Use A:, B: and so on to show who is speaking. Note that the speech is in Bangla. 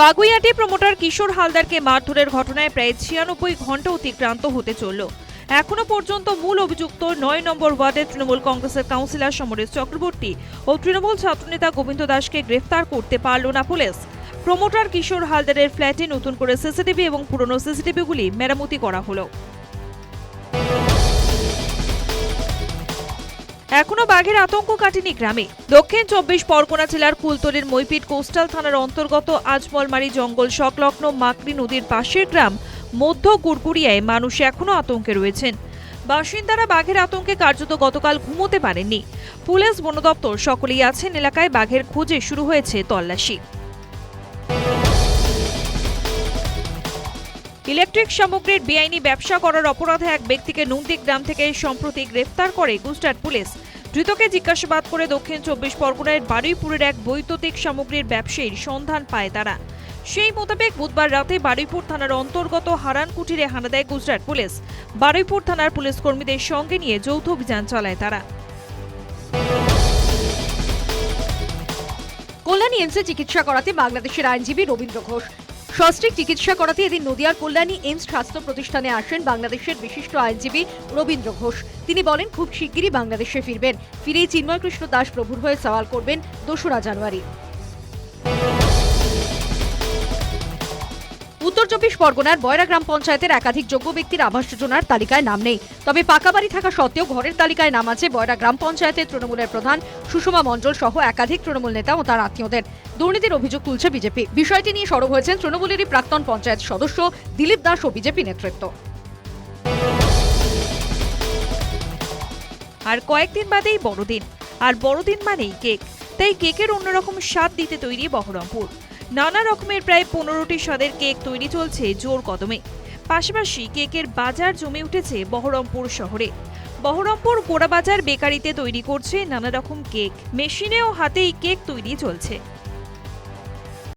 A: বাগুইয়াটি প্রমোটার কিশোর হালদারকে মারধরের ঘটনায় প্রায় ছিয়ানব্বই ঘণ্টা অতিক্রান্ত হতে চলল। এখনও পর্যন্ত মূল অভিযুক্ত নয় নম্বর ওয়ার্ডে তৃণমূল কংগ্রেসের কাউন্সিলর সমরেশ চক্রবর্তী ও তৃণমূল ছাত্রনেতা গোবিন্দ দাসকে গ্রেফতার করতে পারল না পুলিশ। প্রমোটার কিশোর হালদারের ফ্ল্যাটে নতুন করে সিসিটিভি এবং পুরনো সিসিটিভিগুলি মেরামতি করা হলো। এখনও বাঘের আতঙ্ক কাটেনি গ্রামে। দক্ষিণ চব্বিশ পরগনা জেলার কুলতলির মৈপিট কোস্টাল থানার অন্তর্গত আজমলমারি জঙ্গল সংলগ্ন মাকড়ি নদীর পাশের গ্রাম মধ্য গুড়গুড়িয়ায় মানুষ এখনও আতঙ্কে রয়েছেন। বাসিন্দারা বাঘের আতঙ্কে কার্যত গতকাল ঘুমোতে পারেননি। পুলিশ বনদপ্তর সকলেই আছেন, এলাকায় বাঘের খোঁজে শুরু হয়েছে তল্লাশি। ইলেকট্রিক সামগ্রীর বেআইনি ব্যবসা করার অপরাধে এক ব্যক্তিকে নন্দী গ্রাম থেকে সম্প্রতি গ্রেফতার করে গুজরাট পুলিশ। ধৃতকে জিজ্ঞাসাবাদ করে দক্ষিণ চব্বিশ পরগনার বারুইপুরের এক বৈদ্যুতিক সামগ্রীর ব্যবসায়ীর সন্ধান পায় তারা। সেই মোতাবেক বুধবার রাতে বারুইপুর থানার অন্তর্গত হারান কুটিরে হানা দেয় গুজরাট পুলিশ। বারুইপুর থানার পুলিশ কর্মীদের সঙ্গে নিয়ে যৌথ অভিযান চালায় তারা।
B: কল্যাণী এমসে চিকিৎসা করাতে বাংলাদেশের আইনজীবী রবীন্দ্র ঘোষ। সস্ত্রিক চিকিৎসা করাতে এদিন নদিয়ার কল্যাণী এইমস স্বাস্থ্য প্রতিষ্ঠানে আসেন বাংলাদেশের বিশিষ্ট আইনজীবী রবীন্দ্র ঘোষ। তিনি বলেন, খুব শিগগিরই বাংলাদেশে ফিরবেন। ফিরেই চিন্ময় কৃষ্ণ দাস প্রভুর হয়ে সওয়াল করবেন দোসরা জানুয়ারি। উত্তর চব্বিশ পরগনার বয়রা গ্রাম পঞ্চায়েতের একাধিক যোগ্য ব্যক্তির আবাস যোজনার তালিকায় নাম নেই। তবে পাকা বাড়ি থাকা সত্ত্বেও ঘরের তালিকায় নাম আছে বয়রা গ্রাম পঞ্চায়েতের তৃণমূলের প্রধান সুষমা মণ্ডল সহ একাধিক তৃণমূল নেতা ও তার আত্মীয়দের। দুর্নীতির অভিযোগ তুলছে বিজেপি। বিষয়টি নিয়ে সরব হয়েছেন তৃণমূলেরই প্রাক্তন পঞ্চায়েত সদস্য দিলীপ দাস ও বিজেপি নেতৃত্ব।
A: আর কয়েকদিন বাদেই বড়দিন। আর বড়দিন মানেই কেক। তাই কেকের অন্যরকম স্বাদ দিতে তৈরি বহরমপুর। নানা রকমের প্রায় পনেরোটি স্বাদের কেক তৈরি চলছে জোর কদমে। পাশাপাশি কেকের বাজার জমে উঠেছে বহরমপুর শহরে। বহরমপুর গোড়াবাজার বেকারিতে তৈরি করছে নানা রকম কেক। মেশিনে ও হাতেই কেক তৈরি চলছে।